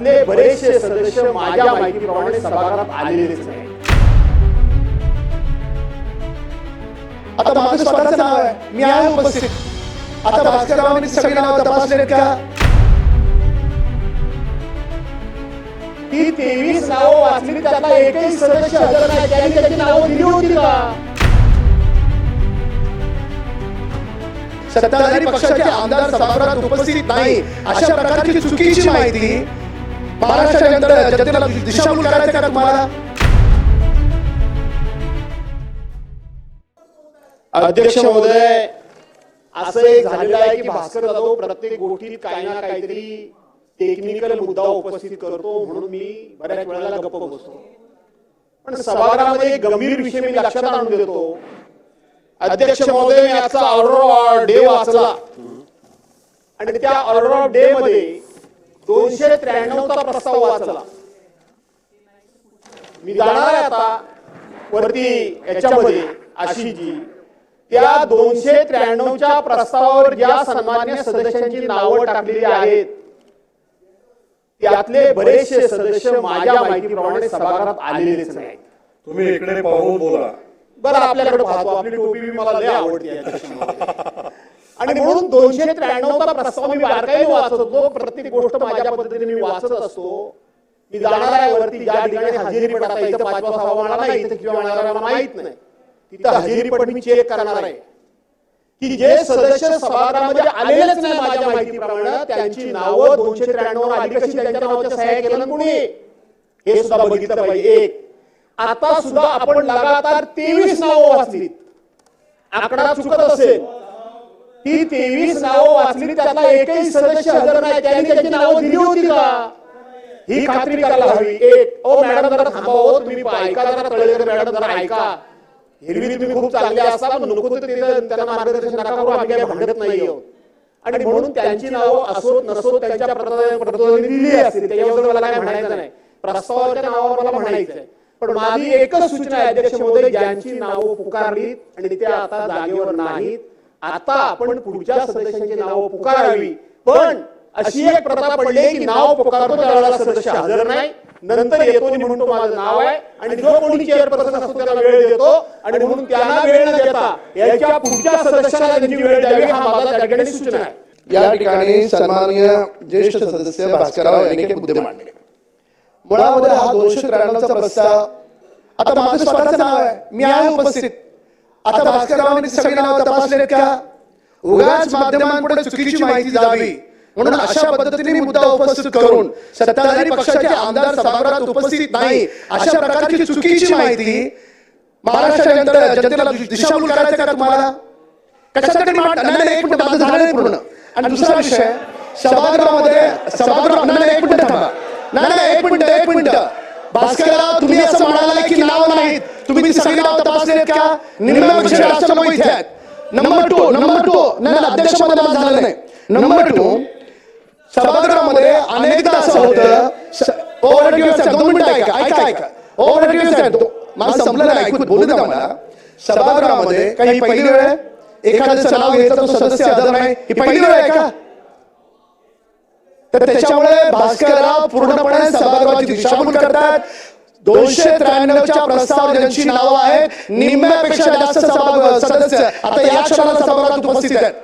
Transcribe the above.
त्यातले बरेचसे सदस्य माझ्या माहितीप्रमाणे सभागृहात आलेलेच नाही आता माझं स्वतःच नाव आहे. मी आहे उपस्थित. आता भास्कररावांनी सगळी नाव तपासले का? ती तेवीस नावं वाचली त्यातला एकही सदस्य हजर नाही. त्यांनी त्याची नावं दिली होती का? सत्ताधारी पक्षाचे आमदार सभागृहात उपस्थित नाही. अशा प्रकारची चुकीची माहिती महाराष्ट्राच्या जनते- जनतेला दिशाभूल करायचं का तुम्हाला? अध्यक्ष महोदय असं एक झालेलं आहे की भास्कर जाधव प्रत्येक गोष्टीत काही ना काहीतरी टेक्निकल मुद्दा उपस्थित करतो म्हणून मी बऱ्याच वेळेला गप्प बसतो. पण सभागृहामध्ये एक गंभीर विषय मी लक्षात आणून देतो. अध्यक्ष महोदय याचा आजचा ऑफ डे वाचला. आणि त्या ऑर्डर ऑफ डे मध्ये दोनशे त्र्याण्णवचा प्रस्ताव वाचला. मी जाणार आता वरती याच्यामध्ये अशी जी. त्या दोनशे त्र्याण्णवच्या प्रस्तावावर ज्या सन्मान्य सदस्यांची नावं टाकलेली आहेत त्यातले बरेचसे सदस्य माझ्या माहितीप्रमाणे सभागृहात आलेलेच नाही तुम्ही इकडे पाहून बोला. बरं आपल्याकडे पाहतो. आपली टोपी मला लय आवडते. आणि म्हणून दोनशे त्र्याण्णवचा प्रस्ताव मी बारकाईने वाचत. होतो प्रत्येक गोष्ट माझ्या पद्धतीने मी वाचत असतो. मी जाणार आहे वरती ज्या ठिकाणी हजेरी पट आता इथं पाचवा सहावा मला नाही इथं किंवा मला माहीत नाही. तिथं हजेरी पट मी चेक करणार आहे. की जे सदस्य सभागृहामध्ये आलेलेच नाही माझ्या माहितीप्रमाणे त्यांची नावं दोनशे त्र्याण्णव आली कशी? त्यांच्या नावाच्या सह्या केलं कुणी? हे सुद्धा बघितलं पाहिजे. एक. आता सुद्धा आपण लगातार तेवीस नावं वाचलीत. आकडा चुकत असेल. ती तेवीस नावं वाचली त्यातला एकही सदस्य हजर नाही. त्यांनी त्याची नावं दिली होती का? ही खात्री करायला हवी. एक ओ मॅडम जरा थांबा हो तुम्ही ऐका जरा तळेकर मॅडम जरा ऐका. हिरवी तुम्ही खूप चांगले असता पण नको ते त्यांना मार्गदर्शन नका करू आम्ही काही भांडत नाही आहोत आणि म्हणून त्यांची नावं असो नसो त्यांच्या प्रतिनिधी दिली असतील. त्याच्याबद्दल मला काय म्हणायचं नाही. प्रस्तावाच्या नावावर मला म्हणायचं आहे पण माझी एकच सूचना आहे अध्यक्ष महोदय ज्यांची नावं पुकारलीत आणि ते आता जागेवर नाहीत आता आपण पुढच्या सदस्यांची नावं पुकारावी. पण अशी एक प्रथा पडली की नाव पुकारतो त्याला सदस्य हजर नाही. नंतर येतो म्हणून तो माझं नाव आहे. आणि जो कोणी चेअरपर्सन असतो त्याला वेळ देतो. आणि म्हणून त्यांना वेळ न देता याच्या पुढच्या सदस्याला त्यांची वेळ द्यावी. हा माझा त्या ठिकाणी सूचना आहे. या ठिकाणी सन्माननीय ज्येष्ठ सदस्य भास्करराव यांनी एक मुद्दे मांडले. मुळामध्ये हा दोनशे त्र्याण्णवचा प्रस्ताव आता माझं स्वतःचं नाव आहे. मी आहे उपस्थित. आता भास्कररावांनी सगळी नाव तपासलेत का? उगाच माध्यमांपुढे चुकीची माहिती जावी. म्हणून अशा पद्धतीने मुद्दा उपस्थित करून सत्ताधारी पक्षाचे आमदार सभागृहात उपस्थित नाही अशा प्रकारची चुकीची माहिती महाराष्ट्र जनते- जनतेला दिशाभूल करायचं का तुम्हाला? कशासाठी एक मिनिट माझं झालं पूर्ण. आणि दुसरा विषय सभागृहामध्ये सभागृह नाही एक मिनिट थांबा. नाही एक मिनिट एक मिनिट. भास्करराव तुम्ही असं म्हणाला की नाव नाहीत. तुम्ही ती सगळी नाव तपासलेत का निम्म्यापेक्षा जास्त नावं इथे आहेत. नंबर टू नंबर टू नाही अध्यक्षमध्ये झालं नाही. नंबर टू सभागृहामध्ये अनेकदा असं होतं. ओव्हर. दोन मिनिटं ऐका ऐका ऐका. ओव्हर माझं संपलं नाही ऐकून. बोलू द्या मला. सभागृहामध्ये काही पहिली वेळ? एखाद्याचं नाव घ्यायचं तो सदस्य हजर नाही. ही पहिली वेळ आहे का तर त्याच्यामुळे भास्करराव पूर्णपणे सभागृहाची दिशाभूल करतात. दोनशे त्र्याण्णवच्या प्रस्ताव ज्यांची नावं आहेत. निम्म्यापेक्षा जास्त सभा सदस्य. आता या क्षणाला सभागृहात उपस्थित आहेत.